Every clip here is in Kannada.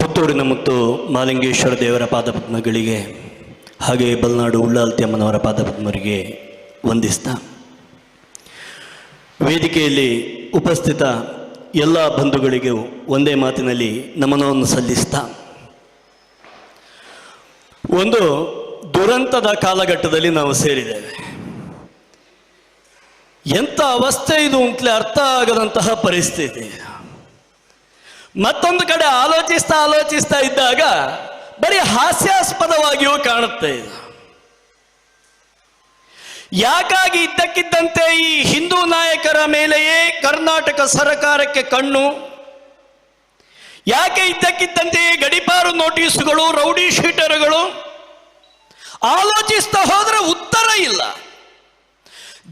ಪುತ್ತೂರಿನ ಮತ್ತು ಮಾಲಿಂಗೇಶ್ವರ ದೇವರ ಪಾದಪದ್ಮಗಳಿಗೆ ಹಾಗೆ ಬಲ್ನಾಡು ಉಳ್ಳಾಲ್ತಿ ಅಮ್ಮನವರ ಪಾದಪದ್ಮರಿಗೆ ವಂದಿಸ್ತಾ. ವೇದಿಕೆಯಲ್ಲಿ ಉಪಸ್ಥಿತ ಎಲ್ಲ ಬಂಧುಗಳಿಗೂ ಒಂದೇ ಮಾತಿನಲ್ಲಿ ನಮನವನ್ನು ಸಲ್ಲಿಸ್ತಾ. ಒಂದು ದುರಂತದ ಕಾಲಘಟ್ಟದಲ್ಲಿ ನಾವು ಸೇರಿದ್ದೇವೆ. ಎಂಥ ಅವಸ್ಥೆ ಇದು ಅಂತಲೇ ಅರ್ಥ ಆಗದಂತಹ ಪರಿಸ್ಥಿತಿ. ಮತ್ತೊಂದು ಕಡೆ ಆಲೋಚಿಸ್ತಾ ಆಲೋಚಿಸ್ತಾ ಇದ್ದಾಗ ಬರೀ ಹಾಸ್ಯಾಸ್ಪದವಾಗಿಯೂ ಕಾಣುತ್ತೆ ಇದು. ಯಾಕಾಗಿ ಇದ್ದಕ್ಕಿದ್ದಂತೆ ಈ ಹಿಂದೂ ನಾಯಕರ ಮೇಲೆಯೇ ಕರ್ನಾಟಕ ಸರಕಾರಕ್ಕೆ ಕಣ್ಣು? ಯಾಕೆ ಇದ್ದಕ್ಕಿದ್ದಂತೆಯೇ ಗಡಿಪಾರು ನೋಟಿಸುಗಳು, ರೌಡಿ ಶೀಟರ್ಗಳು? ಆಲೋಚಿಸ್ತಾ ಹೋದ್ರೆ ಉತ್ತರ ಇಲ್ಲ.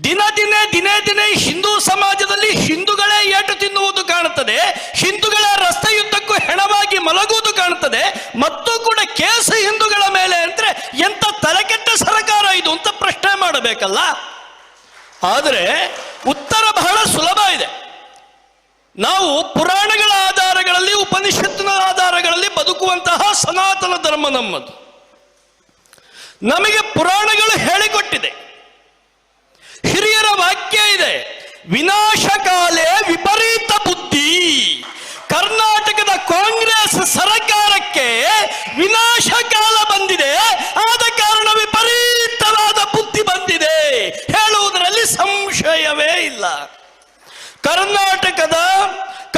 ದಿನ ದಿನೇ ದಿನೇ ದಿನೇ ಹಿಂದೂ ಸಮಾಜದಲ್ಲಿ ಹಿಂದೂಗಳೇ ಏಟು ತಿನ್ನುವುದು ಕಾಣುತ್ತದೆ. ಹಿಂದೂಗಳ ರಸ್ತೆಯುದ್ದಕ್ಕೂ ಹೆಣವಾಗಿ ಮಲಗುವುದು ಕಾಣುತ್ತದೆ. ಮತ್ತು ಕೂಡ ಕೇಸು ಹಿಂದೂಗಳ ಮೇಲೆ ಅಂದ್ರೆ ಎಂತ ತಲೆಕೆಟ್ಟ ಸರ್ಕಾರ ಇದು ಅಂತ ಪ್ರಶ್ನೆ ಮಾಡಬೇಕಲ್ಲ. ಆದರೆ ಉತ್ತರ ಬಹಳ ಸುಲಭ ಇದೆ. ನಾವು ಪುರಾಣಗಳ ಆಧಾರಗಳಲ್ಲಿ, ಉಪನಿಷತ್ತಿನ ಆಧಾರಗಳಲ್ಲಿ ಬದುಕುವಂತಹ ಸನಾತನ ಧರ್ಮ ನಮ್ಮದು. ನಮಗೆ ಪುರಾಣಗಳು ಹೇಳಿಕೊಟ್ಟಿದೆ. ಹಿರಿಯರ ವಾಕ್ಯ ಇದೆ, ವಿನಾಶಕಾಲೇ ವಿಪರೀತ ಬುದ್ಧಿ. ಕರ್ನಾಟಕದ ಕಾಂಗ್ರೆಸ್ ಸರ್ಕಾರಕ್ಕೆ ವಿನಾಶಕಾಲ ಬಂದಿದೆ, ಆದ ಕಾರಣ ವಿಪರೀತವಾದ ಬುದ್ಧಿ ಬಂದಿದೆ. ಹೇಳುವುದರಲ್ಲಿ ಸಂಶಯವೇ ಇಲ್ಲ. ಕರ್ನಾಟಕದ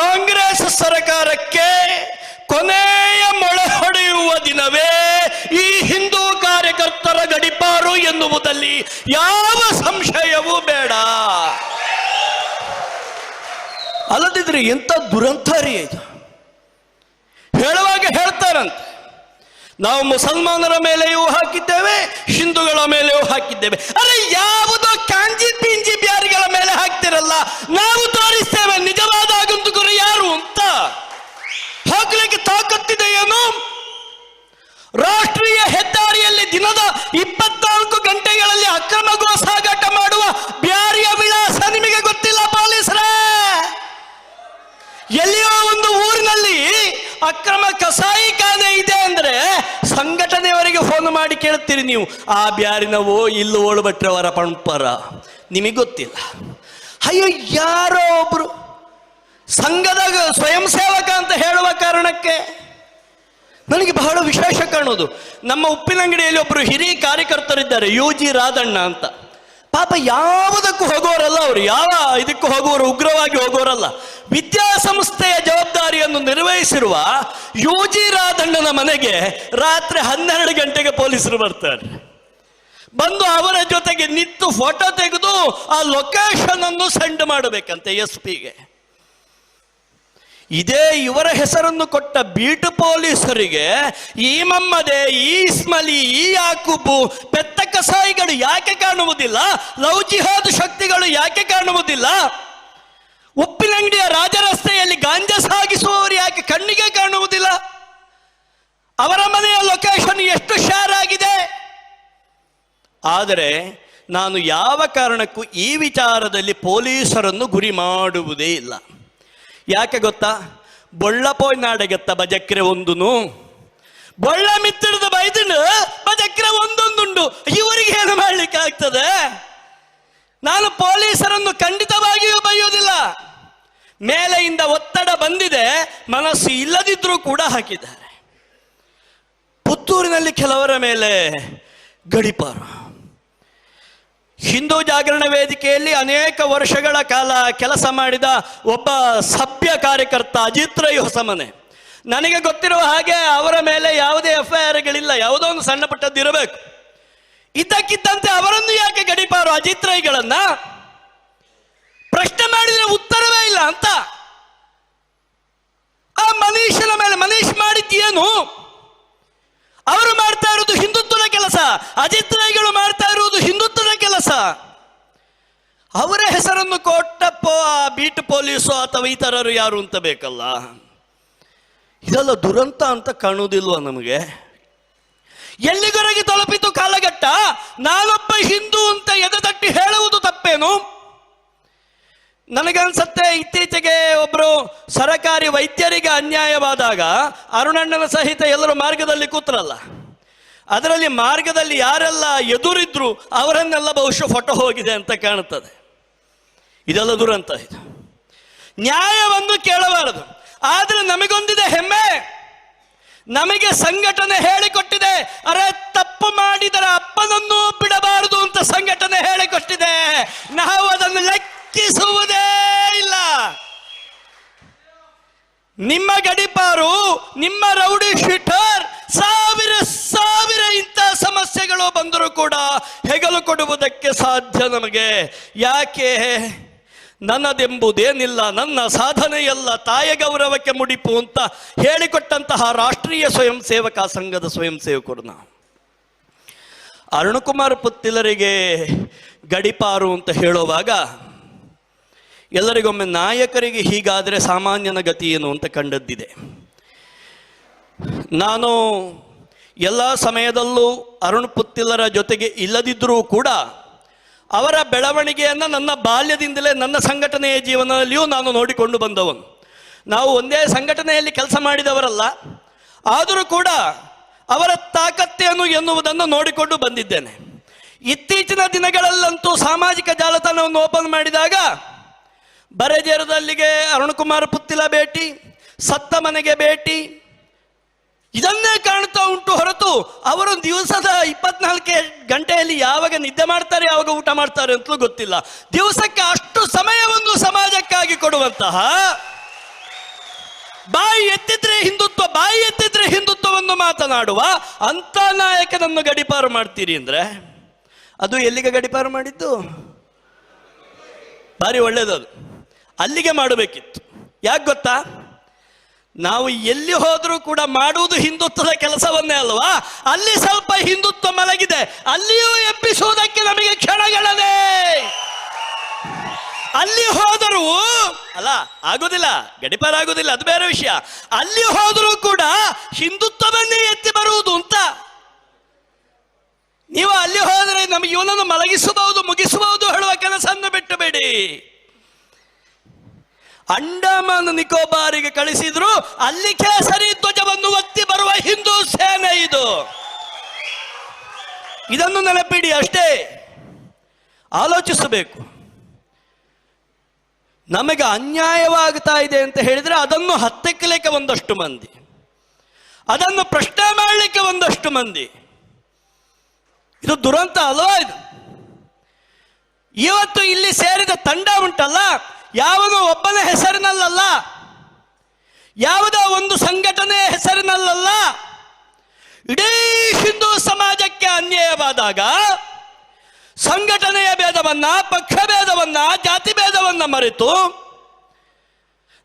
ಕಾಂಗ್ರೆಸ್ ಸರ್ಕಾರಕ್ಕೆ ಕೊನೆಯ ಮೊಳೆ ಹೊಡೆಯುವ ದಿನವೇ ಈ ಹಿಂದೂ ಕಾರ್ಯಕರ್ತರ ಗಡಿಪಾರು ಎನ್ನುವುದಲ್ಲಿ ಯಾವ ಸಂಶಯವೂ ಬೇಡ. ಅಲ್ಲದಿದ್ರೆ ಎಂತ ದುರಂತ ರೀ ಇದು. ಹೇಳುವಾಗ ಹೇಳ್ತಾರಂತೆ, ನಾವು ಮುಸಲ್ಮಾನರ ಮೇಲೆಯೂ ಹಾಕಿದ್ದೇವೆ, ಹಿಂದೂಗಳ ಮೇಲೆಯೂ ಹಾಕಿದ್ದೇವೆ. ಅರೆ ಯಾವುದೋ ಕಾಂಜಿ ಪಿಂಜಿ ಬ್ಯಾರಿಗಳ ಮೇಲೆ ಹಾಕ್ತಿರಲ್ಲ ನಾವು ತೋರಿಸ್ತೇವೆ ನಿಜವಾದ ಆಗಂತುಕರು ಯಾರು ಅಂತ ಹಾಕ್ಲಿಕ್ಕೆ ತಾಕತ್ತಿದೆ ಏನು ರಾಷ್ಟ್ರೀಯ ಹೆದ್ದಾರಿಯಲ್ಲಿ ದಿನದ ಇಪ್ಪತ್ನಾಲ್ಕು ಗಂಟೆಗಳಲ್ಲಿ ಅಕ್ರಮ ಗೋ ಸಾಗಾಟ ಮಾಡುವ ಬ್ಯಾರಿಯ ವಿಳಾಸ ನಿಮಗೆ ಗೊತ್ತಿಲ್ಲ ಪೊಲೀಸರೇ ಎಲ್ಲಿಯೋ ಒಂದು ಊರಿನಲ್ಲಿ ಅಕ್ರಮ ಕಸಾಯಿಖಾನೆ ಇದೆ ಅಂದ್ರೆ ಸಂಘಟನೆಯವರಿಗೆ ಫೋನ್ ಮಾಡಿ ಕೇಳ್ತೀರಿ ನೀವು, ಆ ಬ್ಯಾರಿನವೋ ಇಲ್ಲಿ ಓಳು ಭಟ್ರವರ ಪಂಪರ ನಿಮಗೆ ಗೊತ್ತಿಲ್ಲ. ಅಯ್ಯೋ, ಯಾರೋ ಒಬ್ರು ಸಂಘದ ಸ್ವಯಂ ಸೇವಕ ಅಂತ ಹೇಳುವ ಕಾರಣಕ್ಕೆ ನನಗೆ ಬಹಳ ವಿಶೇಷ ಕಾಣೋದು. ನಮ್ಮ ಉಪ್ಪಿನಂಗಡಿಯಲ್ಲಿ ಒಬ್ಬರು ಹಿರಿಯ ಕಾರ್ಯಕರ್ತರಿದ್ದಾರೆ, ಯು ಜಿ ರಾಧಣ್ಣ ಅಂತ. ಪಾಪ ಯಾವುದಕ್ಕೂ ಹೋಗೋರಲ್ಲ ಅವರು, ಯಾವ ಇದಕ್ಕೂ ಹೋಗೋರು ಉಗ್ರವಾಗಿ ಹೋಗೋರಲ್ಲ ವಿದ್ಯಾಸಂಸ್ಥೆಯ ಜವಾಬ್ದಾರಿಯನ್ನು ನಿರ್ವಹಿಸಿರುವ ಯು ಜಿ ರಾಧಣ್ಣನ ಮನೆಗೆ ರಾತ್ರಿ ಹನ್ನೆರಡು ಗಂಟೆಗೆ ಪೊಲೀಸರು ಬರ್ತಾರೆ. ಬಂದು ಅವರ ಜೊತೆಗೆ ನಿಂತು ಫೋಟೋ ತೆಗೆದು ಆ ಲೊಕೇಶನ್ ಅನ್ನು ಸೆಂಡ್ ಮಾಡಬೇಕಂತೆ ಎಸ್ ಪಿಗೆ. ಇದೇ ಇವರ ಹೆಸರನ್ನು ಕೊಟ್ಟ ಬೀಟು ಪೊಲೀಸರಿಗೆ ಈ ಮಮ್ಮದೆ ಈ ಇಸ್ಮಲಿ ಈ ಯಾಕುಬು ಪೆತ್ತ ಕಸಾಯಿಗಳು ಯಾಕೆ ಕಾಣುವುದಿಲ್ಲ? ಲವ್ ಜಿಹಾದ್ ಶಕ್ತಿಗಳು ಯಾಕೆ ಕಾಣುವುದಿಲ್ಲ? ಉಪ್ಪಿನಂಗಡಿಯ ರಾಜರಸ್ತೆಯಲ್ಲಿ ಗಾಂಜಾ ಸಾಗಿಸುವವರು ಯಾಕೆ ಕಣ್ಣಿಗೆ ಕಾಣುವುದಿಲ್ಲ. ಅವರ ಮನೆಯ ಲೊಕೇಶನ್ ಎಷ್ಟು ಶೇರ್ ಆಗಿದೆ? ಆದರೆ ನಾನು ಯಾವ ಕಾರಣಕ್ಕೂ ಈ ವಿಚಾರದಲ್ಲಿ ಪೊಲೀಸರನ್ನು ಗುರಿ ಮಾಡುವುದೇ ಇಲ್ಲ. ಯಾಕೆ ಗೊತ್ತಾ? ಬೊಳ್ಳಪೋಯ್ ನಾಡಗೆತ್ತ ಬಜಕ್ರೆ ಒಂದುನು. ಬೊಳ್ಳ ಮಿತ್ತಿರದ ಬೈದನು ಬಜಕ್ರೆ ಒಂದೊಂದುಂಡು. ಇವರಿಗೆ ಏನು ಮಾಡ್ಲಿಕ್ಕೆ ಆಗ್ತದೆ ನಾನು ಪೊಲೀಸರನ್ನು ಖಂಡಿತವಾಗಿಯೂ ಬೈಯುವುದಿಲ್ಲ ಮೇಲೆಯಿಂದ ಒತ್ತಡ ಬಂದಿದೆ, ಮನಸ್ಸು ಇಲ್ಲದಿದ್ರೂ ಕೂಡ ಹಾಕಿದ್ದಾರೆ. ಪುತ್ತೂರಿನಲ್ಲಿ ಕೆಲವರ ಮೇಲೆ ಗಡಿಪಾರು. ಹಿಂದೂ ಜಾಗರಣ ವೇದಿಕೆಯಲ್ಲಿ ಅನೇಕ ವರ್ಷಗಳ ಕಾಲ ಕೆಲಸ ಮಾಡಿದ ಒಬ್ಬ ಸಭ್ಯ ಕಾರ್ಯಕರ್ತ ಅಜಿತ್ ರೈ ಹೊಸಮನೆ. ನನಗೆ ಗೊತ್ತಿರುವ ಹಾಗೆ ಅವರ ಮೇಲೆ ಯಾವುದೇ ಎಫ್ ಐ ಆರ್ಗಳಿಲ್ಲ ಯಾವುದೋ ಒಂದು ಸಣ್ಣ ಪುಟ್ಟದ್ದು ಇರಬೇಕು ಇದ್ದಕ್ಕಿದ್ದಂತೆ ಅವರನ್ನು ಯಾಕೆ ಗಡಿಪಾರು ಅಜಿತ್ ರೈಗಳನ್ನ ಪ್ರಶ್ನೆ ಮಾಡಿದ್ರೆ ಉತ್ತರವೇ ಇಲ್ಲ ಅಂತ? ಆ ಮನೀಶನ ಮೇಲೆ ಮನೀಶ್ ಮಾಡಿದ್ದೇನು ಅವರು ಮಾಡ್ತಾ ಇರೋದು ಹಿಂದುತ್ವದ ಕೆಲಸ ಅಜಿತ್ ರೈಗಳು ಮಾಡ್ತಾ ಇರುವುದು ಹಿಂದುತ್ವದ ಕೆಲಸ. ಅವರ ಹೆಸರನ್ನು ಕೊಟ್ಟಪ್ಪ, ಆ ಬೀಟ್ ಪೊಲೀಸು ಅಥವಾ ಇತರರು ಯಾರು ಅಂತ ಬೇಕಲ್ಲ? ಇದೆಲ್ಲ ದುರಂತ ಅಂತ ಕಾಣುವುದಿಲ್ವ ನಮಗೆ? ಎಲ್ಲಿವರೆಗೆ ತಲುಪಿತು ಕಾಲಘಟ್ಟ? ನಾನೊಬ್ಬ ಹಿಂದೂ ಅಂತ ಎದೆ ತಟ್ಟಿ ಹೇಳುವುದು ತಪ್ಪೇನು? ನನಗನ್ಸತ್ತೆ ಇತ್ತೀಚೆಗೆ ಒಬ್ಬರು ಸರಕಾರಿ ವೈದ್ಯರಿಗೆ ಅನ್ಯಾಯವಾದಾಗ ಅರುಣಣ್ಣನ ಸಹಿತ ಎಲ್ಲರೂ ಮಾರ್ಗದಲ್ಲಿ ಕೂತ್ರಲ್ಲ. ಅದರಲ್ಲಿ ಮಾರ್ಗದಲ್ಲಿ ಯಾರೆಲ್ಲ ಎದುರಿದ್ರು ಅವರನ್ನೆಲ್ಲ ಬಹುಶಃ ಫೋಟೋ ಹೋಗಿದೆ ಅಂತ ಕಾಣುತ್ತದೆ. ಇದೆಲ್ಲ ದುರಂತ ಇದು. ನ್ಯಾಯವನ್ನು ಕೇಳಬಾರದು. ಆದರೆ ನಮಗೊಂದಿದೆ ಹೆಮ್ಮೆ. ನಮಗೆ ಸಂಘಟನೆ ಹೇಳಿಕೊಟ್ಟಿದೆ. ಅರೆ, ತಪ್ಪು ಮಾಡಿದರ ಅಪ್ಪನನ್ನು ಬಿಡಬಾರದು ಅಂತ ಸಂಘಟನೆ ಹೇಳಿಕೊಟ್ಟಿದೆ. ನಾವು ಅದನ್ನು ಲೆಕ್ಕಿಸುವುದೇ ಇಲ್ಲ. ನಿಮ್ಮ ಗಡಿಪಾರು, ನಿಮ್ಮ ರೌಡಿ ಶೀಟರ್, ಸಾವಿರ ಸಾವಿರ ಇಂಥ ಸಮಸ್ಯೆಗಳು ಬಂದರೂ ಕೂಡ ಹೆಗಲು ಕೊಡುವುದಕ್ಕೆ ಸಾಧ್ಯ ನಮಗೆ. ಯಾಕೆ? ನನ್ನದೆಂಬುದೇನಿಲ್ಲ, ನನ್ನ ಸಾಧನೆಯಲ್ಲ ತಾಯ ಗೌರವಕ್ಕೆ ಮುಡಿಪು ಅಂತ ಹೇಳಿಕೊಟ್ಟಂತಹ ರಾಷ್ಟ್ರೀಯ ಸ್ವಯಂ ಸೇವಕ ಸಂಘದ ಸ್ವಯಂ ಸೇವಕರು ನಾವು. ಅರುಣಕುಮಾರ್ ಪುತ್ತಿಲರಿಗೆ ಗಡಿಪಾರು ಅಂತ ಹೇಳುವಾಗ, ಎಲ್ಲರಿಗೊಮ್ಮೆ ನಾಯಕರಿಗೆ ಹೀಗಾದರೆ ಸಾಮಾನ್ಯನ ಗತಿ ಏನು ಅಂತ ಕಂಡದ್ದಿದೆ. ನಾನು ಎಲ್ಲ ಸಮಯದಲ್ಲೂ ಅರುಣ್ ಪುತ್ತಿಲರ ಜೊತೆಗೆ ಇಲ್ಲದಿದ್ದರೂ ಕೂಡ ಅವರ ಬೆಳವಣಿಗೆಯನ್ನು ನನ್ನ ಬಾಲ್ಯದಿಂದಲೇ ನನ್ನ ಸಂಘಟನೆಯ ಜೀವನದಲ್ಲಿಯೂ ನಾನು ನೋಡಿಕೊಂಡು ಬಂದವನು. ನಾವು ಒಂದೇ ಸಂಘಟನೆಯಲ್ಲಿ ಕೆಲಸ ಮಾಡಿದವರಲ್ಲ, ಆದರೂ ಕೂಡ ಅವರ ತಾಕತ್ತೇನು ಎನ್ನುವುದನ್ನು ನೋಡಿಕೊಂಡು ಬಂದಿದ್ದೇನೆ. ಇತ್ತೀಚಿನ ದಿನಗಳಲ್ಲಂತೂ ಸಾಮಾಜಿಕ ಜಾಲತಾಣವನ್ನು ಓಪನ್ ಮಾಡಿದಾಗ, ಬರೆಜೇರದಲ್ಲಿಗೆ ಅರುಣಕುಮಾರ್ ಪುತ್ತಿಲ ಭೇಟಿ ಸತ್ತ ಮನೆಗೆ ಭೇಟಿ ಇದನ್ನೇ ಕಾಣ್ತಾ ಉಂಟು ಹೊರತು ಅವರು ದಿವಸದ ಇಪ್ಪತ್ನಾಲ್ಕು ಗಂಟೆಯಲ್ಲಿ ಯಾವಾಗ ನಿದ್ದೆ ಮಾಡ್ತಾರೆ, ಯಾವಾಗ ಊಟ ಮಾಡ್ತಾರೆ ಅಂತಲೂ ಗೊತ್ತಿಲ್ಲ. ದಿವಸಕ್ಕೆ ಅಷ್ಟು ಸಮಯವನ್ನು ಸಮಾಜಕ್ಕಾಗಿ ಕೊಡುವಂತಹ ಬಾಯಿ ಎತ್ತಿದ್ರೆ ಹಿಂದುತ್ವ, ಬಾಯಿ ಎತ್ತಿದ್ರೆ ಹಿಂದುತ್ವವನ್ನು ಮಾತನಾಡುವ ಅಂತ ನಾಯಕನನ್ನು ಗಡಿಪಾರು ಮಾಡ್ತೀರಿ ಅಂದ್ರೆ, ಅದು ಎಲ್ಲಿಗೆ ಗಡಿಪಾರು ಮಾಡಿದ್ದು? ಭಾರಿ ಒಳ್ಳೇದದು ಅಲ್ಲಿಗೆ ಮಾಡಬೇಕಿತ್ತು. ಯಾಕೆ ಗೊತ್ತಾ? ನಾವು ಎಲ್ಲಿ ಹೋದರೂ ಕೂಡ ಮಾಡುವುದು ಹಿಂದುತ್ವದ ಕೆಲಸವನ್ನೇ ಅಲ್ವಾ? ಅಲ್ಲಿ ಸ್ವಲ್ಪ ಹಿಂದುತ್ವ ಮಲಗಿದೆ, ಅಲ್ಲಿಯೂ ಎಬ್ಬಿಸುವುದಕ್ಕೆ ನಮಗೆ ಕ್ಷಣಗಳದೇ. ಅಲ್ಲಿ ಹೋದರೂ, ಅಲ್ಲ, ಆಗುದಿಲ್ಲ ಗಡಿಪಾರ ಆಗುದಿಲ್ಲ ಅದು ಬೇರೆ ವಿಷಯ. ಅಲ್ಲಿ ಹೋದರೂ ಕೂಡ ಹಿಂದುತ್ವವನ್ನೇ ಎತ್ತಿ ಬರುವುದು ಅಂತ. ನೀವು ಅಲ್ಲಿ ಹೋದರೆ ನಮಗೆ ಇವನನ್ನು ಮಲಗಿಸಬಹುದು, ಮುಗಿಸಬಹುದು, ಹೇಳುವ ಕೆಲಸವನ್ನು ಬಿಟ್ಟು ಬಿಡಿ. ಅಂಡಮಾನ್ ನಿಕೋಬಾರಿಗೆ ಕಳಿಸಿದ್ರು, ಅಲ್ಲಿ ಕೇಸರಿ ಧ್ವಜವನ್ನು ಒತ್ತಿ ಬರುವ ಹಿಂದೂ ಸೇನೆ ಇದು. ಇದನ್ನು ನೆನಪಿಡಿ ಅಷ್ಟೇ. ಆಲೋಚಿಸಬೇಕು. ನಮಗೆ ಅನ್ಯಾಯವಾಗ್ತಾ ಇದೆ ಅಂತ ಹೇಳಿದ್ರೆ ಅದನ್ನು ಹತ್ತಿಕ್ಕಲಿಕ್ಕೆ ಒಂದಷ್ಟು ಮಂದಿ. ಅದನ್ನು ಪ್ರಶ್ನೆ ಮಾಡಲಿಕ್ಕೆ ಒಂದಷ್ಟು ಮಂದಿ. ಇದು ದುರಂತ ಅಲ್ವಾ ಇದು? ಇವತ್ತು ಇಲ್ಲಿ ಸೇರಿದ ತಂಡ ಉಂಟಲ್ಲ ಯಾವನು ಒಬ್ಬನ ಹೆಸರಿನಲ್ಲಲ್ಲ, ಯಾವುದೋ ಒಂದು ಸಂಘಟನೆಯ ಹೆಸರಿನಲ್ಲಲ್ಲ, ಇಡೀ ಹಿಂದೂ ಸಮಾಜಕ್ಕೆ ಅನ್ಯಾಯವಾದಾಗ ಸಂಘಟನೆಯ ಭೇದವನ್ನ, ಪಕ್ಷ ಭೇದವನ್ನ, ಜಾತಿ ಭೇದವನ್ನ ಮರೆತು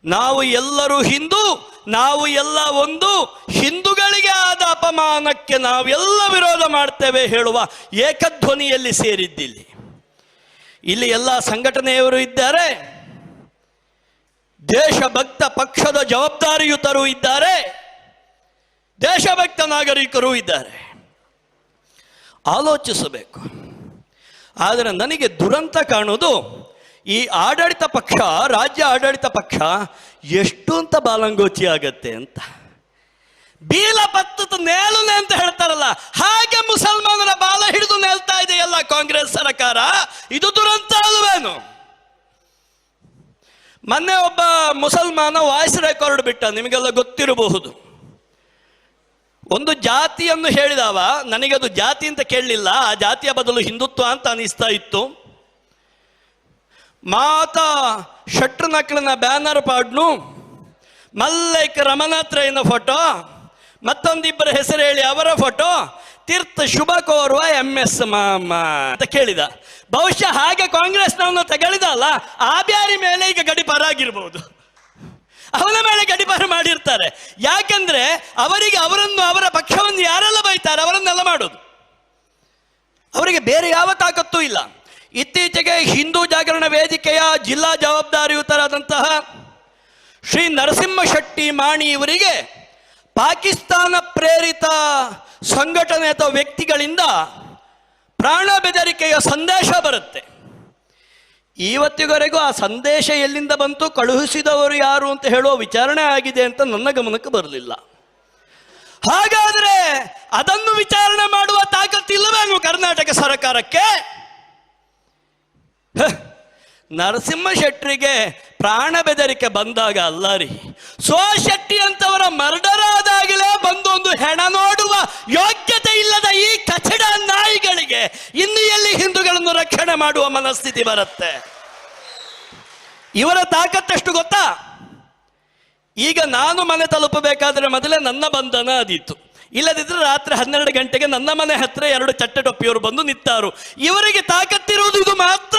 ನಾವು ಎಲ್ಲರೂ ಹಿಂದೂ, ನಾವು ಎಲ್ಲ ಒಂದು ಹಿಂದೂಗಳಿಗೆ ಆದ ಅಪಮಾನಕ್ಕೆ ನಾವೆಲ್ಲ ವಿರೋಧ ಮಾಡ್ತೇವೆ ಹೇಳುವ ಏಕಧ್ವನಿಯಲ್ಲಿ ಸೇರಿದ್ದಿಲ್ಲಿ. ಇಲ್ಲಿ ಎಲ್ಲ ಸಂಘಟನೆಯವರು ಇದ್ದಾರೆ. ದೇಶಭಕ್ತ ಪಕ್ಷದ ಜವಾಬ್ದಾರಿಯುತರು ಇದ್ದಾರೆ. ದೇಶಭಕ್ತ ನಾಗರಿಕರು ಇದ್ದಾರೆ. ಆಲೋಚಿಸಬೇಕು. ಆದರೆ ನನಗೆ ದುರಂತ ಕಾಣುವುದು ಈ ಆಡಳಿತ ಪಕ್ಷ, ರಾಜ್ಯ ಆಡಳಿತ ಪಕ್ಷ ಎಷ್ಟು ಅಂತ ಬಾಲಂಗೋಚಿ ಆಗತ್ತೆ ಅಂತ. ಬೀಲ ಪತ್ತದ ನೇಲುನೆ ಅಂತ ಹೇಳ್ತಾರಲ್ಲ, ಹಾಗೆ ಮುಸಲ್ಮಾನರ ಬಾಲ ಹಿಡಿದು ನೇಲ್ತಾ ಇದೆಯಲ್ಲ ಕಾಂಗ್ರೆಸ್ ಸರ್ಕಾರ? ಇದು ದುರಂತ ಅಲ್ವೇನು? ಮೊನ್ನೆ ಒಬ್ಬ ಮುಸಲ್ಮಾನ ವಾಯ್ಸ್ ರೆಕಾರ್ಡ್ ಬಿಟ್ಟ, ನಿಮಗೆಲ್ಲ ಗೊತ್ತಿರಬಹುದು. ಒಂದು ಜಾತಿಯನ್ನು ಹೇಳಿದವ, ನನಗದು ಜಾತಿ ಅಂತ ಕೇಳಲಿಲ್ಲ, ಆ ಜಾತಿಯ ಬದಲು ಹಿಂದುತ್ವ ಅಂತ ಅನಿಸ್ತಾ ಇತ್ತು. ಮಾತ ಶಟ್ರು ನಕಲಿನ ಬ್ಯಾನರ್ ಪಾಡ್ನು, ಮಲ್ಲೈಕ್ ರಮನಾತ್ರಯ್ಯನ ಫೋಟೋ, ಮತ್ತೊಂದಿಬ್ಬರ ಹೆಸರು ಹೇಳಿ ಅವರ ಫೋಟೋ ತೀರ್ಥ ಶುಭ ಕೋರುವ ಎಂ ಎಸ್ ಮಾಮ ಅಂತ ಕೇಳಿದ. ಬಹುಶಃ ಹಾಗೆ ಕಾಂಗ್ರೆಸ್ನವನು ತಗಳಿದ ಅಲ್ಲ ಆ ಬ್ಯಾರಿ ಮೇಲೆ ಈಗ ಗಡಿಪಾರ ಆಗಿರ್ಬೋದು. ಅವನ ಮೇಲೆ ಗಡಿಪಾರ ಮಾಡಿರ್ತಾರೆ. ಯಾಕಂದ್ರೆ ಅವರಿಗೆ ಅವರನ್ನು ಅವರ ಪಕ್ಷವನ್ನು ಯಾರೆಲ್ಲ ಬೈತಾರೆ ಅವರನ್ನೆಲ್ಲ ಮಾಡೋದು. ಅವರಿಗೆ ಬೇರೆ ಯಾವ ತಾಕತ್ತೂ ಇಲ್ಲ. ಇತ್ತೀಚೆಗೆ ಹಿಂದೂ ಜಾಗರಣ ವೇದಿಕೆಯ ಜಿಲ್ಲಾ ಜವಾಬ್ದಾರಿಯುತರಾದಂತಹ ಶ್ರೀ ನರಸಿಂಹ ಶೆಟ್ಟಿ ಮಾಣಿ ಇವರಿಗೆ ಪಾಕಿಸ್ತಾನ ಪ್ರೇರಿತ ಸಂಘಟನೆ ಅಥವಾ ವ್ಯಕ್ತಿಗಳಿಂದ ಪ್ರಾಣ ಬೆದರಿಕೆಯ ಸಂದೇಶ ಬರುತ್ತೆ. ಇವತ್ತಿವರೆಗೂ ಆ ಸಂದೇಶ ಎಲ್ಲಿಂದ ಬಂತು, ಕಳುಹಿಸಿದವರು ಯಾರು ಅಂತ ಹೇಳುವ ವಿಚಾರಣೆ ಆಗಿದೆ ಅಂತ ನನ್ನ ಗಮನಕ್ಕೆ ಬರಲಿಲ್ಲ. ಹಾಗಾದರೆ ಅದನ್ನು ವಿಚಾರಣೆ ಮಾಡುವ ತಾಕತ್ತಿಲ್ಲವೇನು ಕರ್ನಾಟಕ ಸರ್ಕಾರಕ್ಕೆ? ನರಸಿಂಹ ಶೆಟ್ಟರಿಗೆ ಪ್ರಾಣ ಬೆದರಿಕೆ ಬಂದಾಗ ಅಲ್ಲ ರೀ ಸೋ ಶೆಟ್ಟಿ ಅಂತವರ ಮರ್ಡರ್ ಆದಾಗಲೇ ಬಂದೊಂದು ಹೆಣ ನೋಡುವ ಯೋಗ್ಯತೆ ಇಲ್ಲದ ಈ ಕಚಡ ನಾಯಿಗಳಿಗೆ ಇನ್ನು ಎಲ್ಲಿ ಹಿಂದೂಗಳನ್ನು ರಕ್ಷಣೆ ಮಾಡುವ ಮನಸ್ಥಿತಿ ಬರುತ್ತೆ. ಇವರ ತಾಕತ್ತಷ್ಟು ಗೊತ್ತಾ? ಈಗ ನಾನು ಮನೆ ತಲುಪಬೇಕಾದ್ರೆ ಮೊದಲೇ ನನ್ನ ಬಂಧನ ಅದಿತ್ತು. ಇಲ್ಲದಿದ್ರೆ ರಾತ್ರಿ ಹನ್ನೆರಡು ಗಂಟೆಗೆ ನನ್ನ ಮನೆ ಹತ್ರ ಎರಡು ಚಟ್ಟೆ ಟೊಪ್ಪಿಯವರು ಬಂದು ನಿಂತಾರು. ಇವರಿಗೆ ತಾಕತ್ತಿರುವುದು ಇದು ಮಾತ್ರ.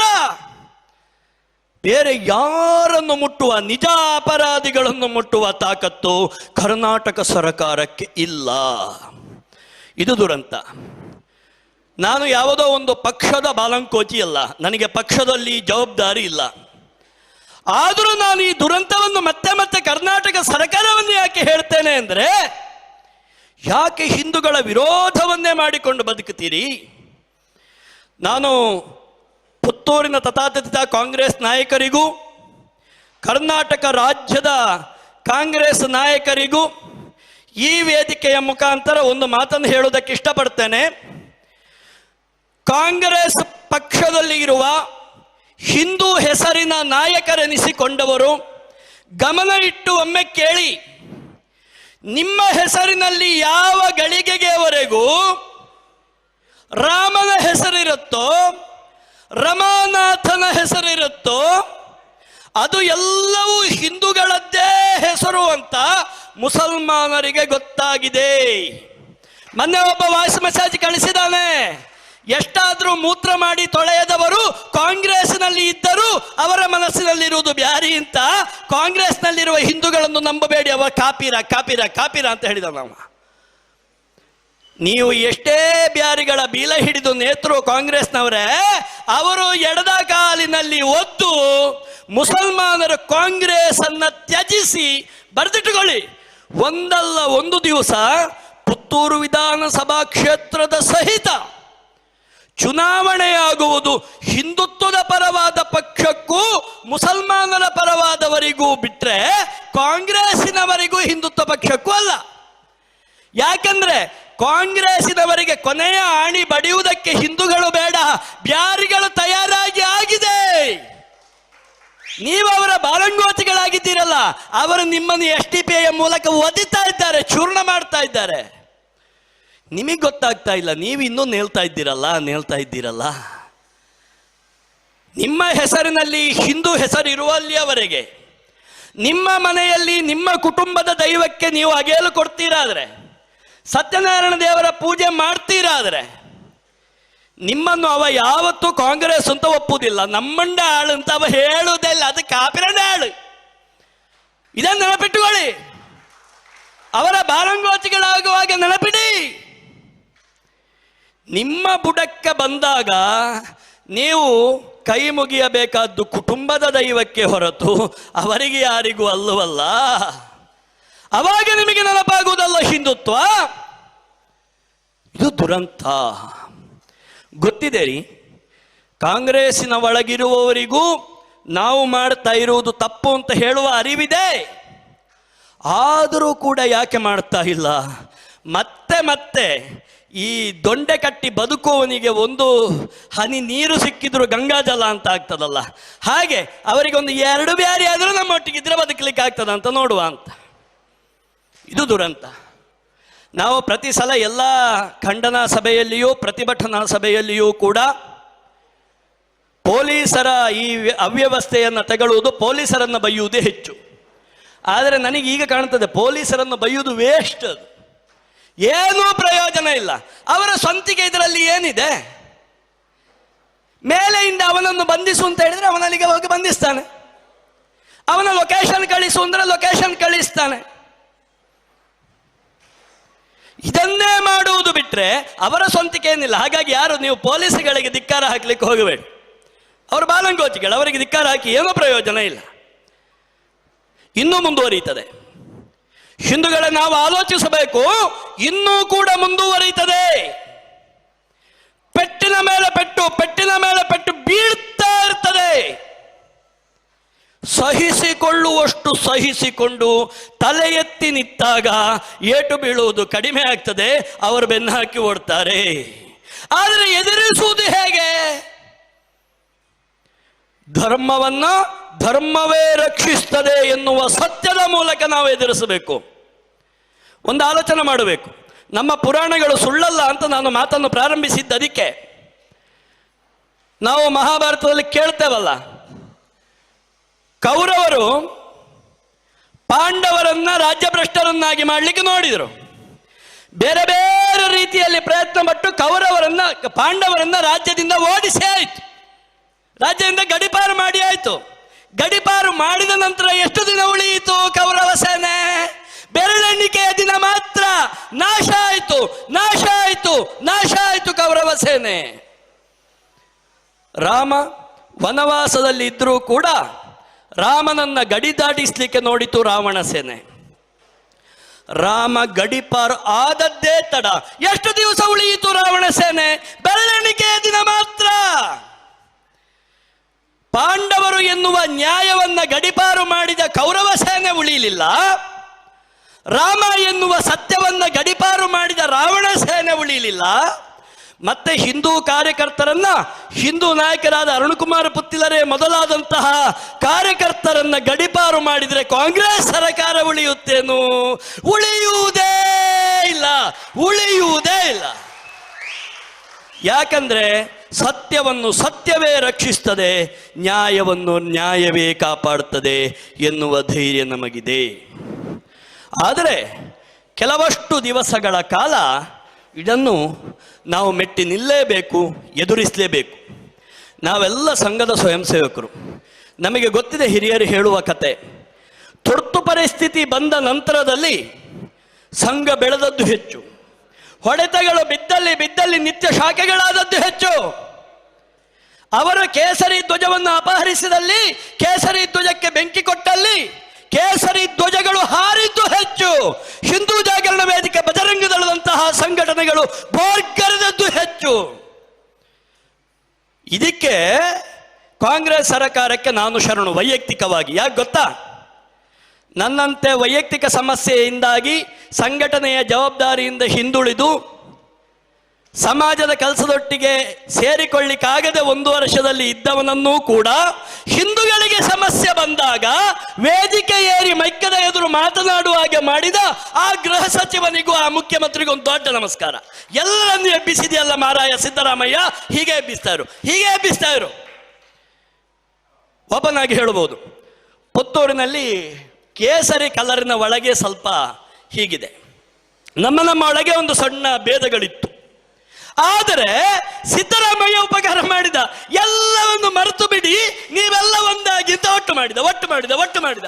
ಬೇರೆ ಯಾರನ್ನು ಮುಟ್ಟುವ ನಿಜ ಅಪರಾಧಿಗಳನ್ನು ಮುಟ್ಟುವ ತಾಕತ್ತು ಕರ್ನಾಟಕ ಸರಕಾರಕ್ಕೆ ಇಲ್ಲ. ಇದು ದುರಂತ. ನಾನು ಯಾವುದೋ ಒಂದು ಪಕ್ಷದ ಬಾಲಂಕೋಚಿ ಅಲ್ಲ. ನನಗೆ ಪಕ್ಷದಲ್ಲಿ ಜವಾಬ್ದಾರಿ ಇಲ್ಲ. ಆದರೂ ನಾನು ಈ ದುರಂತವನ್ನು ಮತ್ತೆ ಮತ್ತೆ ಕರ್ನಾಟಕ ಸರ್ಕಾರವನ್ನು ಯಾಕೆ ಹೇಳ್ತೇನೆ ಅಂದರೆ, ಯಾಕೆ ಹಿಂದೂಗಳ ವಿರೋಧವನ್ನೇ ಮಾಡಿಕೊಂಡು ಬದುಕುತ್ತೀರಿ? ನಾನು ಪುತ್ತೂರಿನ ತಥಾತಥಿತ ಕಾಂಗ್ರೆಸ್ ನಾಯಕರಿಗೂ, ಕರ್ನಾಟಕ ರಾಜ್ಯದ ಕಾಂಗ್ರೆಸ್ ನಾಯಕರಿಗೂ ಈ ವೇದಿಕೆಯ ಮುಖಾಂತರ ಒಂದು ಮಾತನ್ನು ಹೇಳೋದಕ್ಕೆ ಇಷ್ಟಪಡ್ತೇನೆ. ಕಾಂಗ್ರೆಸ್ ಪಕ್ಷದಲ್ಲಿ ಇರುವ ಹಿಂದೂ ಹೆಸರಿನ ನಾಯಕರೆನಿಸಿಕೊಂಡವರು, ಗಮನ ಇಟ್ಟು ಒಮ್ಮೆ ಕೇಳಿ. ನಿಮ್ಮ ಹೆಸರಿನಲ್ಲಿ ಯಾವ ಗಳಿಗೆಗೆವರೆಗೂ ರಾಮನ ಹೆಸರಿರುತ್ತೋ ರಮಾನಾಥನ ಹೆಸರಿರುತ್ತೋ, ಅದು ಎಲ್ಲವೂ ಹಿಂದೂಗಳದ್ದೇ ಹೆಸರು ಅಂತ ಮುಸಲ್ಮಾನರಿಗೆ ಗೊತ್ತಾಗಿದೆ. ಮೊನ್ನೆ ಒಬ್ಬ ವಾಯ್ಸ್ ಮೆಸೇಜ್ ಕಳಿಸಿದಾನೆ. ಎಷ್ಟಾದರೂ ಮೂತ್ರ ಮಾಡಿ ತೊಳೆಯದವರು ಕಾಂಗ್ರೆಸ್ನಲ್ಲಿ ಇದ್ದರೂ ಅವರ ಮನಸ್ಸಿನಲ್ಲಿರುವುದು ಬ್ಯಾರಿ ಅಂತ ಕಾಂಗ್ರೆಸ್ನಲ್ಲಿರುವ ಹಿಂದೂಗಳನ್ನು ನಂಬಬೇಡಿ, ಅವರ ಕಾಪಿರ ಕಾಪಿರ ಕಾಪಿರ ಅಂತ ಹೇಳಿದ ನಾವು ನೀವು ಎಷ್ಟೇ ಬ್ಯಾರಿಗಳ ಬೀಲ ಹಿಡಿದು ನೇತೃ ಕಾಂಗ್ರೆಸ್ನವರೇ, ಅವರು ಎಡದ ಕಾಲಿನಲ್ಲಿ ಒದ್ದು ಮುಸಲ್ಮಾನರು ಕಾಂಗ್ರೆಸ್ ಅನ್ನ ತ್ಯಜಿಸಿ ಬರೆದಿಟ್ಟುಕೊಳ್ಳಿ. ಒಂದಲ್ಲ ಒಂದು ದಿವಸ ಪುತ್ತೂರು ವಿಧಾನಸಭಾ ಕ್ಷೇತ್ರದ ಸಹಿತ ಚುನಾವಣೆಯಾಗುವುದು ಹಿಂದುತ್ವದ ಪರವಾದ ಪಕ್ಷಕ್ಕೂ ಮುಸಲ್ಮಾನರ ಪರವಾದವರಿಗೂ ಬಿಟ್ಟರೆ ಕಾಂಗ್ರೆಸ್ಸಿನವರಿಗೂ ಹಿಂದುತ್ವ ಪಕ್ಷಕ್ಕೂ ಅಲ್ಲ. ಯಾಕಂದ್ರೆ ಕಾಂಗ್ರೆಸ್ಸಿನವರಿಗೆ ಕೊನೆಯ ಆಣಿ ಬಡಿಯುವುದಕ್ಕೆ ಹಿಂದೂಗಳು ಬೇಡ, ಬ್ಯಾರಿಗಳು ತಯಾರಾಗಿ ಆಗಿದೆ. ನೀವು ಅವರ ಬಾಲಂಗೋತಿಗಳಾಗಿದ್ದೀರಲ್ಲ ಅವರು ನಿಮ್ಮನ್ನು ಎಸ್ ಟಿ ಐ ಮೂಲಕ ಒದಿತಾ ಇದ್ದಾರೆ, ಚೂರ್ಣ ಮಾಡ್ತಾ ಇದ್ದಾರೆ. ನಿಮಗೆ ಗೊತ್ತಾಗ್ತಾ ಇಲ್ಲ, ನೀವು ಇನ್ನೂ ನೇಳ್ತಾ ಇದ್ದೀರಲ್ಲ ನೇಳ್ತಾ ಇದ್ದೀರಲ್ಲ. ನಿಮ್ಮ ಹೆಸರಿನಲ್ಲಿ ಹಿಂದೂ ಹೆಸರು ಇರುವಲ್ಲಿಯವರೆಗೆ ನಿಮ್ಮ ಮನೆಯಲ್ಲಿ ನಿಮ್ಮ ಕುಟುಂಬದ ದೈವಕ್ಕೆ ನೀವು ಅಗೆಯಲು ಕೊಡ್ತೀರಾದ್ರೆ ಸತ್ಯನಾರಾಯಣ ದೇವರ ಪೂಜೆ ಮಾಡ್ತೀರಾದ್ರೆ, ನಿಮ್ಮನ್ನು ಅವ ಯಾವತ್ತೂ ಕಾಂಗ್ರೆಸ್ ಅಂತ ಒಪ್ಪುವುದಿಲ್ಲ. ನಮ್ಮಂಡ ಆಳು ಅಂತ ಅವ ಹೇಳುವುದೇ ಇಲ್ಲ ಅದು ಕಾಪಿರಂಡ ಆಳು. ಇದನ್ನು ನೆನಪಿಟ್ಟುಕೊಳ್ಳಿ. ಅವರ ಬಾರಂಗೋಚಿಗಳಾಗುವಾಗ ನೆನಪಿಡಿ. ನಿಮ್ಮ ಬುಡಕ್ಕೆ ಬಂದಾಗ ನೀವು ಕೈ ಮುಗಿಯಬೇಕಾದ್ದು ಕುಟುಂಬದ ದೈವಕ್ಕೆ ಹೊರತು ಅವರಿಗೆ ಯಾರಿಗೂ ಅಲ್ಲವಲ್ಲ. ಅವಾಗ ನಿಮಗೆ ನೆನಪಾಗುವುದಲ್ಲ ಹಿಂದುತ್ವ? ಇದು ದುರಂತ. ಗೊತ್ತಿದೆ ರೀ ಕಾಂಗ್ರೆಸ್ಸಿನ ಒಳಗಿರುವವರಿಗೂ ನಾವು ಮಾಡ್ತಾ ಇರುವುದು ತಪ್ಪು ಅಂತ ಹೇಳುವ ಅರಿವಿದೆ. ಆದರೂ ಕೂಡ ಯಾಕೆ ಮಾಡ್ತಾ ಇಲ್ಲ? ಮತ್ತೆ ಮತ್ತೆ ಈ ದೊಂಡೆ ಕಟ್ಟಿ ಬದುಕುವವನಿಗೆ ಒಂದು ಹನಿ ನೀರು ಸಿಕ್ಕಿದ್ರು ಗಂಗಾಜಲ ಅಂತ ಆಗ್ತದಲ್ಲ? ಹಾಗೆ ಅವರಿಗೆ ಒಂದು ಎರಡು ಬ್ಯಾರಿ ಆದರೂ ನಮ್ಮೊಟ್ಟಿಗೆ ಇದ್ರೆ ಬದುಕಲಿಕ್ಕೆ ಆಗ್ತದ ಅಂತ ನೋಡುವ ಅಂತ. ಇದು ದುರಂತ. ನಾವು ಪ್ರತಿ ಸಲ ಎಲ್ಲ ಖಂಡನಾ ಸಭೆಯಲ್ಲಿಯೂ, ಪ್ರತಿಭಟನಾ ಸಭೆಯಲ್ಲಿಯೂ ಕೂಡ ಪೊಲೀಸರ ಈ ವ್ಯ- ಅವ್ಯವಸ್ಥೆಯನ್ನು ತಗೊಳ್ಳುವುದು ಪೊಲೀಸರನ್ನು ಬೈಯುವುದೇ ಹೆಚ್ಚು. ಆದರೆ ನನಗೆ ಈಗ ಕಾಣ್ತದೆ ಪೊಲೀಸರನ್ನು ಬೈಯುವುದು ವೇಸ್ಟ್ ಅದು. ಏನೂ ಪ್ರಯೋಜನ ಇಲ್ಲ. ಅವರ ಸ್ವಂತಿಗೆ ಇದರಲ್ಲಿ ಏನಿದೆ? ಮೇಲೆಯಿಂದ ಅವನನ್ನು ಬಂಧಿಸು ಅಂತ ಹೇಳಿದ್ರೆ ಅವನಲ್ಲಿಗೆ ಹೋಗಿ ಬಂಧಿಸ್ತಾನೆ. ಅವನ ಲೊಕೇಶನ್ ಕಳಿಸು ಅಂದರೆ ಲೊಕೇಶನ್ ಕಳಿಸ್ತಾನೆ. ಇದನ್ನೇ ಮಾಡುವುದು ಬಿಟ್ಟರೆ ಅವರ ಸ್ವಂತಿಕೆ ಏನಿಲ್ಲ ಹಾಗಾಗಿ ಯಾರು ನೀವು ಪೊಲೀಸ್ಗಳಿಗೆ ಧಿಕ್ಕಾರ ಹಾಕ್ಲಿಕ್ಕೆ ಹೋಗಬೇಡಿ. ಅವರು ಬಾಲಂಗೋಚಿಗಳು ಅವರಿಗೆ ಧಿಕ್ಕಾರ ಹಾಕಿ ಏನೂ ಪ್ರಯೋಜನ ಇಲ್ಲ. ಇನ್ನೂ ಮುಂದುವರಿಯುತ್ತದೆ. ಹಿಂದೂಗಳ, ನಾವು ಆಲೋಚಿಸಬೇಕು, ಇನ್ನೂ ಕೂಡ ಮುಂದುವರಿಯುತ್ತದೆ. ಪೆಟ್ಟಿನ ಮೇಲೆ ಪೆಟ್ಟು, ಪೆಟ್ಟಿನ ಮೇಲೆ ಪೆಟ್ಟು ಬೀಳ್ತಾ ಸಹಿಸಿಕೊಳ್ಳುವಷ್ಟು ಸಹಿಸಿಕೊಂಡು ತಲೆ ಎತ್ತಿ ನಿಂತಾಗ ಏಟು ಬೀಳುವುದು ಕಡಿಮೆ ಆಗ್ತದೆ. ಅವರು ಬೆನ್ನು ಹಾಕಿ ಓಡ್ತಾರೆ. ಆದರೆ ಎದುರಿಸುವುದು ಹೇಗೆ? ಧರ್ಮವನ್ನ ಧರ್ಮವೇ ರಕ್ಷಿಸ್ತದೆ ಎನ್ನುವ ಸತ್ಯದ ಮೂಲಕ ನಾವು ಎದುರಿಸಬೇಕು. ಒಂದು ಆಲೋಚನೆ ಮಾಡಬೇಕು. ನಮ್ಮ ಪುರಾಣಗಳು ಸುಳ್ಳಲ್ಲ ಅಂತ ನಾನು ಮಾತನ್ನು ಪ್ರಾರಂಭಿಸಿದ್ದ ಅದಕ್ಕೆ ನಾವು ಮಹಾಭಾರತದಲ್ಲಿ ಕೇಳ್ತೇವಲ್ಲ. ಕೌರವರು ಪಾಂಡವರನ್ನ ರಾಜ್ಯಭ್ರಷ್ಟರನ್ನಾಗಿ ಮಾಡಲಿಕ್ಕೆ ನೋಡಿದರು. ಬೇರೆ ಬೇರೆ ರೀತಿಯಲ್ಲಿ ಪ್ರಯತ್ನ ಪಟ್ಟು ಕೌರವರನ್ನ, ಪಾಂಡವರನ್ನ ರಾಜ್ಯದಿಂದ ಓಡಿಸಿ ಆಯಿತು. ರಾಜ್ಯದಿಂದ ಗಡಿಪಾರು ಮಾಡಿ ಆಯಿತು. ಗಡಿಪಾರು ಮಾಡಿದ ನಂತರ ಎಷ್ಟು ದಿನ ಉಳಿಯಿತು ಕೌರವ ಸೇನೆ? ಬೆರಳೆಣಿಕೆಯ ದಿನ ಮಾತ್ರ. ನಾಶ ಆಯಿತು ನಾಶ ಆಯಿತು ನಾಶ ಆಯಿತು ಕೌರವ ಸೇನೆ. ರಾಮ ವನವಾಸದಲ್ಲಿ ಇದ್ರೂ ಕೂಡ ರಾಮನನ್ನ ಗಡಿ ದಾಟಿಸ್ಲಿಕ್ಕೆ ನೋಡಿತು ರಾವಣ ಸೇನೆ. ರಾಮ ಗಡಿಪಾರು ಆದದ್ದೇ ತಡ. ಎಷ್ಟು ದಿವಸ ಉಳಿಯಿತು ರಾವಣ ಸೇನೆ? ಬೆರಳೆಣಿಕೆಯ ದಿನ ಮಾತ್ರ. ಪಾಂಡವರು ಎನ್ನುವ ನ್ಯಾಯವನ್ನ ಗಡಿಪಾರು ಮಾಡಿದ ಕೌರವ ಸೇನೆ ಉಳಿಯಲಿಲ್ಲ ರಾಮ ಎನ್ನುವ ಸತ್ಯವನ್ನ ಗಡಿಪಾರು ಮಾಡಿದ ರಾವಣ ಸೇನೆ ಉಳಿಯಲಿಲ್ಲ ಮತ್ತೆ ಹಿಂದೂ ಕಾರ್ಯಕರ್ತರನ್ನ ಹಿಂದೂ ನಾಯಕರಾದ ಅರುಣಕುಮಾರ ಪುತ್ತಿಲರೇ ಮೊದಲಾದಂತಹ ಕಾರ್ಯಕರ್ತರನ್ನ ಗಡಿಪಾರು ಮಾಡಿದರೆ ಕಾಂಗ್ರೆಸ್ ಸರ್ಕಾರ ಉಳಿಯುತ್ತೇನು? ಉಳಿಯುವುದೇ ಇಲ್ಲ ಉಳಿಯುವುದೇ ಇಲ್ಲ. ಯಾಕಂದ್ರೆ ಸತ್ಯವನ್ನು ಸತ್ಯವೇ ರಕ್ಷಿಸ್ತದೆ, ನ್ಯಾಯವನ್ನು ನ್ಯಾಯವೇ ಕಾಪಾಡುತ್ತದೆ ಎನ್ನುವ ಧೈರ್ಯ ನಮಗಿದೆ. ಆದರೆ ಕೆಲವಷ್ಟು ದಿವಸಗಳ ಕಾಲ ಇದನ್ನು ನಾವು ಮೆಟ್ಟಿ ನಿಲ್ಲೇಬೇಕು, ಎದುರಿಸಲೇಬೇಕು. ನಾವೆಲ್ಲ ಸಂಘದ ಸ್ವಯಂ ಸೇವಕರು. ನಮಗೆ ಗೊತ್ತಿದೆ ಹಿರಿಯರು ಹೇಳುವ ಕತೆ ತುರ್ತು ಪರಿಸ್ಥಿತಿ ಬಂದ ನಂತರದಲ್ಲಿ ಸಂಘ ಬೆಳೆದದ್ದು ಹೆಚ್ಚು. ಹೊಡೆತಗಳು ಬಿದ್ದಲ್ಲಿ ಬಿದ್ದಲ್ಲಿ ನಿತ್ಯ ಶಾಖೆಗಳಾದದ್ದು ಹೆಚ್ಚು. ಅವರು ಕೇಸರಿ ಧ್ವಜವನ್ನು ಅಪಹರಿಸಿದಲ್ಲಿ ಕೇಸರಿ ಧ್ವಜಕ್ಕೆ ಬೆಂಕಿ ಕೊಟ್ಟಲ್ಲಿ ಕೇಸರಿ ಧ್ವಜಗಳು ಹಾರಿದ್ದು ಹೆಚ್ಚು. ಹಿಂದೂ ಜಾಗರಣ ವೇದಿಕೆ ಬಜರಂಗದಳದಂತಹ ಸಂಘಟನೆಗಳು ಬೋರ್ಗರೆದದ್ದು ಹೆಚ್ಚು. ಇದಕ್ಕೆ ಕಾಂಗ್ರೆಸ್ ಸರಕಾರಕ್ಕೆ ನಾನು ಶರಣು ವೈಯಕ್ತಿಕವಾಗಿ. ಯಾಕೆ ಗೊತ್ತಾ? ನನ್ನಂತೆ ವೈಯಕ್ತಿಕ ಸಮಸ್ಯೆಯಿಂದಾಗಿ ಸಂಘಟನೆಯ ಜವಾಬ್ದಾರಿಯಿಂದ ಹಿಂದುಳಿದು ಸಮಾಜದ ಕೆಲಸದೊಟ್ಟಿಗೆ ಸೇರಿಕೊಳ್ಳಿಕ್ಕಾಗದೆ ಒಂದು ವರ್ಷದಲ್ಲಿ ಇದ್ದವನನ್ನೂ ಕೂಡ ಹಿಂದೂಗಳಿಗೆ ಸಮಸ್ಯೆ ಬಂದಾಗ ವೇದಿಕೆ ಏರಿ ಮೈಕ್ಕದ ಎದುರು ಮಾತನಾಡುವ ಹಾಗೆ ಮಾಡಿದ ಆ ಗೃಹ ಸಚಿವನಿಗೂ, ಆ ಮುಖ್ಯಮಂತ್ರಿಗೂ ಒಂದು ದೊಡ್ಡ ನಮಸ್ಕಾರ. ಎಲ್ಲರನ್ನು ಎಬ್ಬಿಸಿದೆಯಲ್ಲ ಮಾರಾಯ ಸಿದ್ದರಾಮಯ್ಯ? ಹೀಗೆ ಎಬ್ಬಿಸ್ತಾ ಇರು. ಹೀಗೆ ಎಬ್ಬಿಸ್ತಾ ಇರು. ಒಬ್ಬನಾಗಿ ಹೇಳಬಹುದು ಪುತ್ತೂರಿನಲ್ಲಿ ಕೇಸರಿ ಕಲರಿನ ಒಳಗೆ ಸ್ವಲ್ಪ ಹೀಗಿದೆ. ನಮ್ಮ ನಮ್ಮ ಒಳಗೆ ಒಂದು ಸಣ್ಣ ಭೇದಗಳಿತ್ತು. ಆದರೆ ಸಿದ್ದರಾಮಯ್ಯ ಉಪಕಾರ ಮಾಡಿದ ಎಲ್ಲವನ್ನು ಮರೆತು ಬಿಡಿ, ನೀವೆಲ್ಲ ಒಂದಾಗಿ ಅಂತ ಒಟ್ಟು ಮಾಡಿದ ಒಟ್ಟು ಮಾಡಿದ ಒಟ್ಟು ಮಾಡಿದ.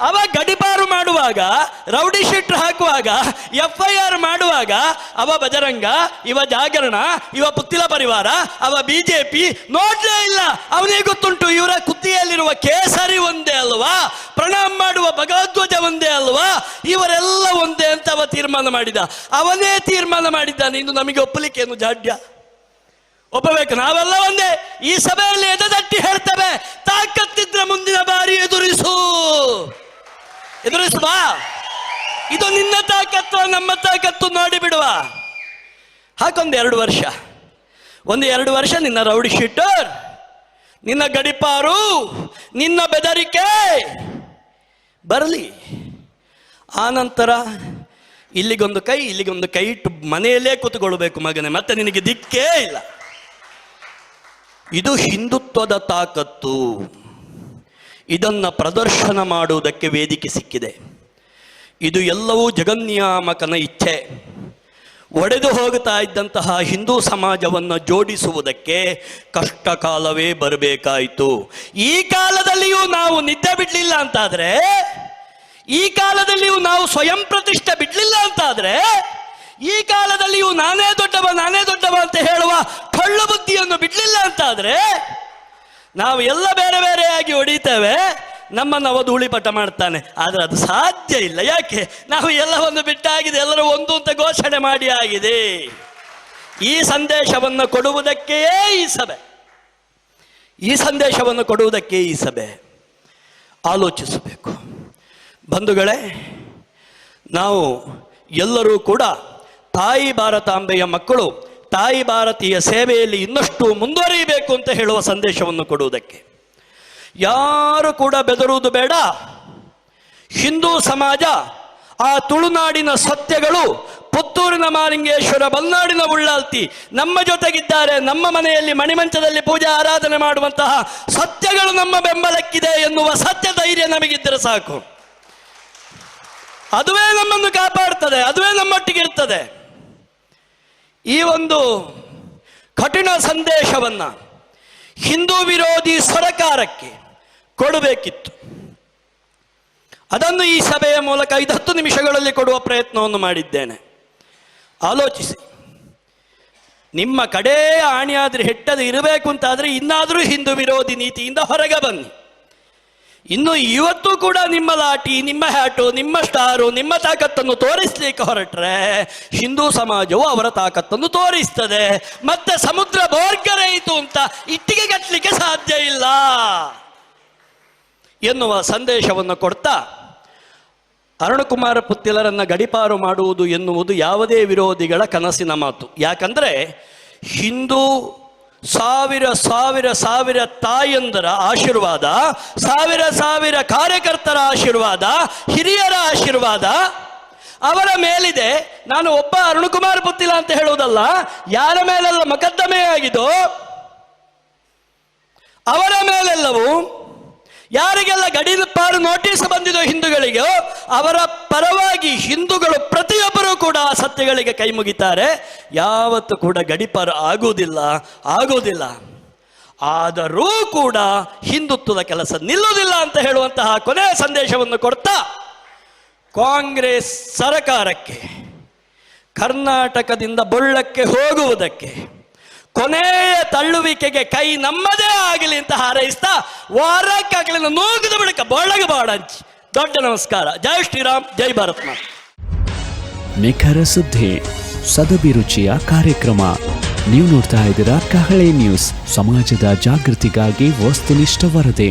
ಅವ ಗಡಿಪಾರು ಮಾಡುವಾಗ, ರೌಡಿ ಶೀಟ್ ಹಾಕುವಾಗ ಎಫ್ ಐ ಆರ್ ಮಾಡುವಾಗ, ಅವ ಬಜರಂಗ ಇವ ಜಾಗರಣ, ಇವ ಪುತ್ತಿಲ ಪರಿವಾರ, ಅವ ಬಿಜೆಪಿ ನೋಡ್ಲೇ ಇಲ್ಲ. ಅವನಿಗೆ ಗೊತ್ತುಂಟು, ಇವರ ಕುತ್ತಿಯಲ್ಲಿರುವ ಕೇಸರಿ ಒಂದೇ ಅಲ್ವಾ? ಪ್ರಣಾಮ ಮಾಡುವ ಭಗವಧ್ವಜ ಒಂದೇ ಅಲ್ವಾ? ಇವರೆಲ್ಲ ಒಂದೇ ಅಂತ ಅವ ತೀರ್ಮಾನ ಮಾಡಿದ. ಅವನೇ ತೀರ್ಮಾನ ಮಾಡಿದ್ದಾನೆ. ಇನ್ನು ನಮಗೆ ಒಪ್ಪಲಿಕ್ಕೇನು ಜಾಡ್ಯ? ಒಪ್ಪಬೇಕು. ನಾವೆಲ್ಲ ಒಂದೇ. ಈ ಸಭೆಯಲ್ಲಿ ಎದೆದಟ್ಟಿ ಹೇಳ್ತೇವೆ. ತಾಕತ್ತಿದ್ರೆ ಮುಂದಿನ ಬಾರಿ ಎದುರಿಸು. ಎದುರಿಸುವ. ಇದು ನಿನ್ನ ತಾಕತ್ತು, ನಮ್ಮ ತಾಕತ್ತು ನೋಡಿ ಬಿಡುವ. ಹಾಕೊಂದು ಎರಡು ವರ್ಷ. ಒಂದು ಎರಡು ವರ್ಷ ನಿನ್ನ ರೌಡಿ ಶೀಟರ್, ನಿನ್ನ ಗಡಿಪಾರು, ನಿನ್ನ ಬೆದರಿಕೆ. ಬರಲಿ. ಆನಂತರ ಇಲ್ಲಿಗೊಂದು ಕೈ ಇಲ್ಲಿಗೊಂದು ಕೈ ಇಟ್ಟು ಮನೆಯಲ್ಲೇ ಕೂತ್ಕೊಳ್ಬೇಕು ಮಗನೇ. ಮತ್ತೆ ನಿನಗೆ ದಿಕ್ಕೇ ಇಲ್ಲ. ಇದು ಹಿಂದುತ್ವದ ತಾಕತ್ತು. ಇದನ್ನು ಪ್ರದರ್ಶನ ಮಾಡುವುದಕ್ಕೆ ವೇದಿಕೆ ಸಿಕ್ಕಿದೆ. ಇದು ಎಲ್ಲವೂ ಜಗನ್ನಿಯಾಮಕನ ಇಚ್ಛೆ. ಒಡೆದು ಹೋಗುತ್ತಾ ಇದ್ದಂತಹ ಹಿಂದೂ ಸಮಾಜವನ್ನು ಜೋಡಿಸುವುದಕ್ಕೆ ಕಷ್ಟ ಕಾಲವೇ ಬರಬೇಕಾಯಿತು. ಈ ಕಾಲದಲ್ಲಿಯೂ ನಾವು ನಿದ್ದೆ ಬಿಡಲಿಲ್ಲ ಅಂತಾದರೆ, ಈ ಕಾಲದಲ್ಲಿಯೂ ನಾವು ಸ್ವಯಂ ಪ್ರತಿಷ್ಠೆ ಬಿಡಲಿಲ್ಲ ಅಂತಾದರೆ, ಈ ಕಾಲದಲ್ಲಿಯೂ ನಾನೇ ದೊಡ್ಡವ ನಾನೇ ದೊಡ್ಡವ ಅಂತ ಹೇಳುವ ಕಳ್ಳು ಬುದ್ಧಿಯನ್ನು ಬಿಡಲಿಲ್ಲ ಅಂತಾದ್ರೆ ನಾವು ಎಲ್ಲ ಬೇರೆ ಬೇರೆಯಾಗಿ ಹೊಡಿತೇವೆ, ನಮ್ಮನ್ನು ಅವ ಧೂಳಿಪಟ ಮಾಡ್ತಾನೆ. ಆದರೆ ಅದು ಸಾಧ್ಯ ಇಲ್ಲ. ಯಾಕೆ? ನಾವು ಎಲ್ಲವನ್ನು ಬಿಟ್ಟಾಗಿದೆ, ಎಲ್ಲರೂ ಒಂದು ಅಂತ ಘೋಷಣೆ ಮಾಡಿ ಆಗಿದೆ. ಈ ಸಂದೇಶವನ್ನು ಕೊಡುವುದಕ್ಕೆಯೇ ಈ ಸಭೆ. ಈ ಸಂದೇಶವನ್ನು ಕೊಡುವುದಕ್ಕೆ ಈ ಸಭೆ. ಆಲೋಚಿಸಬೇಕು. ಬಂಧುಗಳೇ, ನಾವು ಎಲ್ಲರೂ ಕೂಡ ತಾಯಿ ಭಾರತಾಂಬೆಯ ಮಕ್ಕಳು ತಾಯಿ ಭಾರತೀಯ ಸೇವೆಯಲ್ಲಿ ಇನ್ನಷ್ಟು ಮುಂದುವರಿಯಬೇಕು ಅಂತ ಹೇಳುವ ಸಂದೇಶವನ್ನು ಕೊಡುವುದಕ್ಕೆ. ಯಾರು ಕೂಡ ಬೆದರುವುದು ಬೇಡ. ಹಿಂದೂ ಸಮಾಜ, ಆ ತುಳುನಾಡಿನ ಸತ್ಯಗಳು, ಪುತ್ತೂರಿನ ಮಾಲಿಂಗೇಶ್ವರ, ಬಲ್ನಾಡಿನ ಉಳ್ಳಾಲ್ತಿ, ನಮ್ಮ ಜೊತೆಗಿದ್ದಾರೆ, ನಮ್ಮ ಮನೆಯಲ್ಲಿ ಮಣಿಮಂಚದಲ್ಲಿ ಪೂಜೆ, ಆರಾಧನೆ ಮಾಡುವಂತಹ ಸತ್ಯಗಳು ನಮ್ಮ ಬೆಂಬಲಕ್ಕಿದೆ ಎನ್ನುವ ಸತ್ಯ ಧೈರ್ಯ ನಮಗಿದ್ದರೆ ಸಾಕು. ಅದುವೇ ನಮ್ಮನ್ನು ಕಾಪಾಡ್ತದೆ, ಅದುವೇ ನಮ್ಮೊಟ್ಟಿಗೆ ಇರ್ತದೆ. ಈ ಒಂದು ಕಠಿಣ ಸಂದೇಶವನ್ನ ಹಿಂದೂ ವಿರೋಧಿ ಸರಕಾರಕ್ಕೆ ಕೊಡಬೇಕಿತ್ತು. ಅದನ್ನು ಈ ಸಭೆಯ ಮೂಲಕ ಐದು ಹತ್ತು ನಿಮಿಷಗಳಲ್ಲಿ ಕೊಡುವ ಪ್ರಯತ್ನವನ್ನು ಮಾಡಿದ್ದೇನೆ. ಆಲೋಚಿಸಿ. ನಿಮ್ಮ ಕಡೇ ಆಣಿಯಾದ್ರೆ ಹೆಟ್ಟದೆ ಇರಬೇಕು ಅಂತಾದ್ರೆ ಇನ್ನಾದರೂ ಹಿಂದೂ ವಿರೋಧಿ ನೀತಿಯಿಂದ ಹೊರಗೆ ಬನ್ನಿ. ಇನ್ನು ಇವತ್ತು ಕೂಡ ನಿಮ್ಮ ಲಾಟಿ ನಿಮ್ಮ ಹ್ಯಾಟು ನಿಮ್ಮ ಸ್ಟಾರು ನಿಮ್ಮ ತಾಕತ್ತನ್ನು ತೋರಿಸ್ಲಿಕ್ಕೆ ಹೊರಟ್ರೆ ಹಿಂದೂ ಸಮಾಜವು ಅವರ ತಾಕತ್ತನ್ನು ತೋರಿಸ್ತದೆ. ಮತ್ತೆ ಸಮುದ್ರ ಬೋರ್ಗರೆಯಿತು ಅಂತ ಇಟ್ಟಿಗೆ ಕಟ್ಟಲಿಕ್ಕೆ ಸಾಧ್ಯ ಇಲ್ಲ. ಎನ್ನುವ ಸಂದೇಶವನ್ನು ಕೊಡ್ತಾ ಅರುಣಕುಮಾರ ಪುತ್ತಿಲರನ್ನು ಗಡಿಪಾರು ಮಾಡುವುದು ಎನ್ನುವುದು ಯಾವುದೇ ವಿರೋಧಿಗಳ ಕನಸಿನ ಮಾತು. ಯಾಕಂದರೆ ಹಿಂದೂ ಸಾವಿರ ಸಾವಿರ ಸಾವಿರ ತಾಯಂದರ ಆಶೀರ್ವಾದ, ಸಾವಿರ ಸಾವಿರ ಕಾರ್ಯಕರ್ತರ ಆಶೀರ್ವಾದ, ಹಿರಿಯರ ಆಶೀರ್ವಾದ. ಅವರ ಮೇಲಿದೆ, ನಾನು ಒಬ್ಬ ಅರುಣಕುಮಾರ್ ಪುತ್ತಿಲ ಅಂತ ಹೇಳುವುದಲ್ಲ, ಯಾರ ಮೇಲೆಲ್ಲ ಮೊಕದ್ದಮೆ ಆಗಿದೋ, ಅವರ ಮೇಲೆಲ್ಲವೂ ಯಾರಿಗೆಲ್ಲ ಗಡೀಪಾರು ನೋಟಿಸ್ ಬಂದಿದೋ ಹಿಂದೂಗಳಿಗೋ ಅವರ ಪರವಾಗಿ ಹಿಂದೂಗಳು ಪ್ರತಿಯೊಬ್ಬರೂ ಕೂಡ ಸತ್ಯಗಳಿಗೆ ಕೈ ಮುಗಿತಾರೆ. ಯಾವತ್ತೂ ಕೂಡ ಗಡಿಪಾರು ಆಗುವುದಿಲ್ಲ ಆಗುವುದಿಲ್ಲ. ಆದರೂ ಕೂಡ ಹಿಂದುತ್ವದ ಕೆಲಸ ನಿಲ್ಲುವುದಿಲ್ಲ ಅಂತ ಹೇಳುವಂತಹ ಕೊನೆಯ ಸಂದೇಶವನ್ನು ಕೊಡ್ತಾ, ಕಾಂಗ್ರೆಸ್ ಸರಕಾರಕ್ಕೆ, ಕರ್ನಾಟಕದಿಂದ ಬೊಳ್ಳಕ್ಕೆ ಹೋಗುವುದಕ್ಕೆ, ಕೊನೆಯ ತಳ್ಳುವಿಕೆಗೆ ಕೈ ನಮ್ಮದೇ ಆಗಲಿ ಅಂತ ಹಾರೈಸ್ತಾ ವಾರಕ್ಕಾಗಲಿ ನೂಗಿದ ಬಳಿಕ ಬೊಳಗೆ ಬಾಡಂಚಿ ದೊಡ್ಡ ನಮಸ್ಕಾರ. ಜೈ ಶ್ರೀರಾಮ್, ಜೈ ಭಾರತ್ ನಿಖರ ಸುದ್ದಿ ಸದಭಿರುಚಿಯ ಕಾರ್ಯಕ್ರಮ. ನೀವು ನೋಡ್ತಾ ಇದ್ದೀರಾ ಕಹಳೆ ನ್ಯೂಸ್. ಸಮಾಜದ ಜಾಗೃತಿಗಾಗಿ ವಸ್ತುನಿಷ್ಠ ವರದಿ.